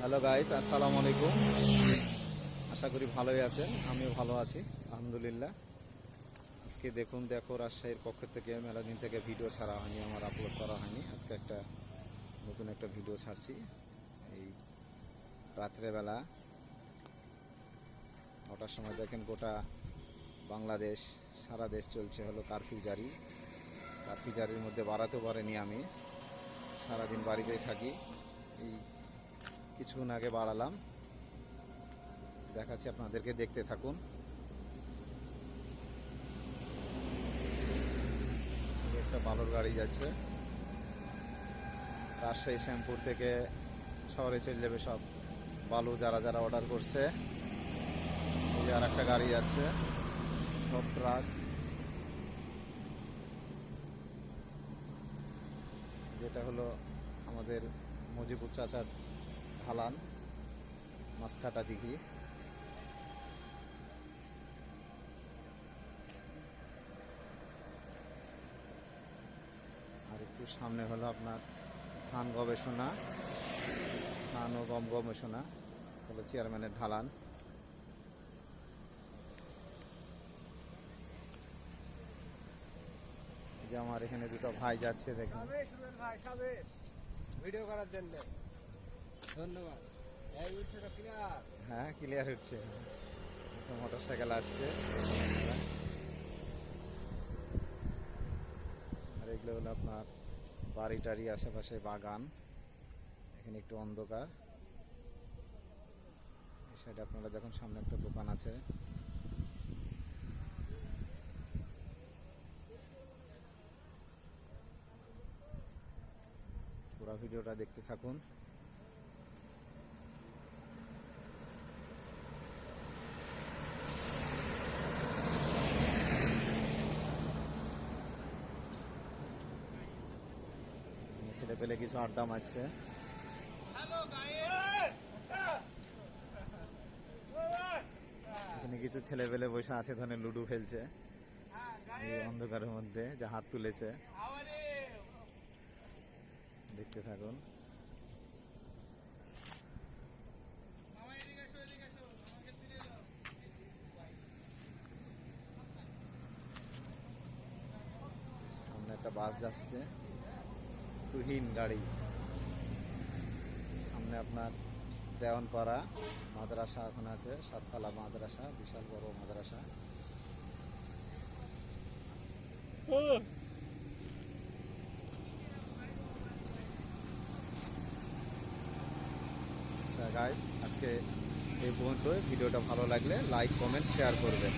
Hello guys আসসালামু আলাইকুম আশা করি ভালোই আছেন। আমিও ভালো আছি। আলহামদুলিল্লাহ। আজকে দেখুন, দেখো, রাজশাহীর পক্ষ থেকে মেলাদিন থেকে ভিডিও ছাড়া হয়নি, আমার আপলোড করা হয়নি। আজকে একটা নতুন একটা ভিডিও ছাড়ছি। এই রাত্রেবেলা নটার সময় দেখেন গোটা বাংলাদেশ, সারা দেশ চলছে হলো কারফিউ জারি। কারফিউ জারির মধ্যে বাড়াতে পারেনি আমি। সারাদিন বাড়িতেই থাকি। এই কিছুক্ষণ আগে বাড়ালাম। দেখাচ্ছি আপনাদেরকে, দেখতে থাকুন। একটা বালুর গাড়ি যাচ্ছে। রাজশাহী, শ্যামপুর থেকে শহরে চলে যাবে সব বালু যারা যারা অর্ডার করছে। আর একটা গাড়ি যাচ্ছে, সব ট্রাক যেটা হলো আমাদের মজিবুর চাচার ঢালান মাছকাটা দিঘি আর একটু সামনে হলো আপনার ধান গবেষণা, ধান ও গম গবেষণা, হলো চেয়ারম্যানের ঢালান। যে আমার এখানে দুটো ভাই যাচ্ছে, দেখুন। ভিডিও করার জন্য। হ্যাঁ ক্লিয়ার হচ্ছে। মোটর সাইকেল আসছে। আর এগুলো হলো আপনার বাড়ি টাড়ি আশেপাশে বাগান। এখানে একটু অন্ধকার। এই সাইডে আপনারা দেখুন, সামনে একটা দোকান আছে। পুরো ভিডিওটা দেখতে থাকুন। ছেলে পেলে কিছু আড্ডা মারছে এখানে কিছু ছেলে পেলে বসে আছে ধরে লুডু খেলছে। এই অন্ধকারের মধ্যে যে হাত তুলেছে। দেখতে থাকুন। সামনে একটা বাস যাচ্ছে। তুহিন গাড়ি। সামনে আপনার দেওয়ানপাড়া মাদ্রাসা এখন আছে সাততলা মাদ্রাসা বিশাল বড় মাদ্রাসা। গাইস আজকে এই পর্যন্ত ভিডিওটা ভালো লাগলে লাইক কমেন্ট শেয়ার করবেন।